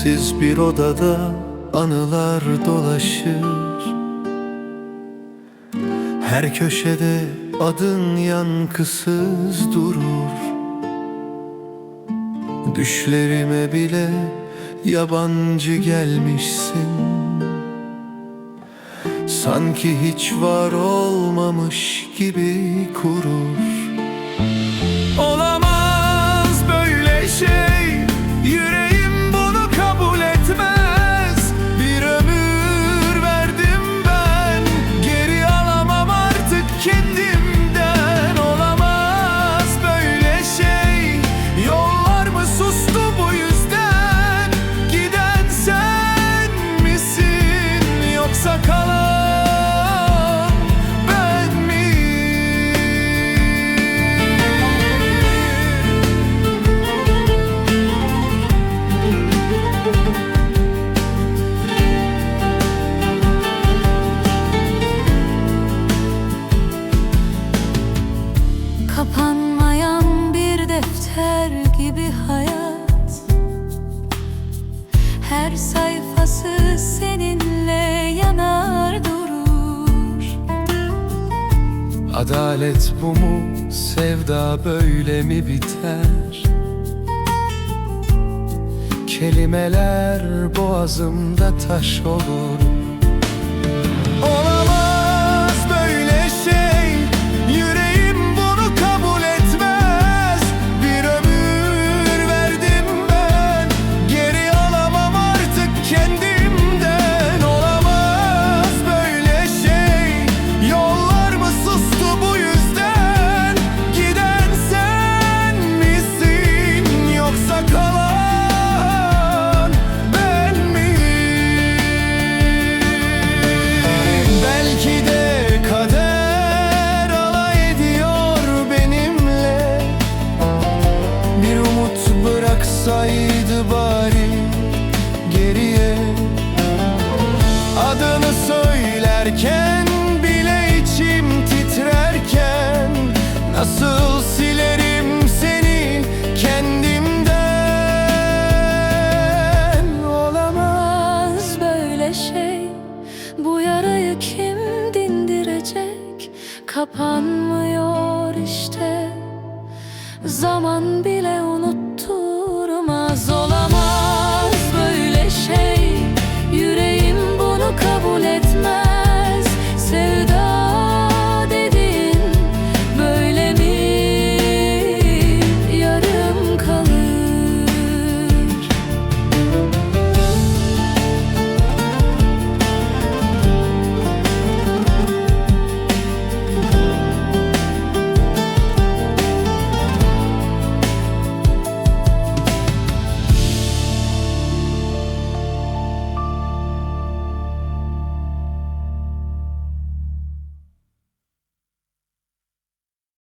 Sessiz bir odada anılar dolaşır. Her köşede adın yankısız durur. Düşlerime bile yabancı gelmişsin. Sanki hiç var olmamış gibi kurur Adalet bu mu? Sevda böyle mi biter? Kelimeler boğazımda taş olur bıraksaydı bari geriye. Adını söylerken bile içim titrerken Nasıl silerim seni kendimden? Olamaz Az böyle şey. Bu yarayı kim dindirecek? Kapanmıyor işte. Zaman bile unuttu it's mine.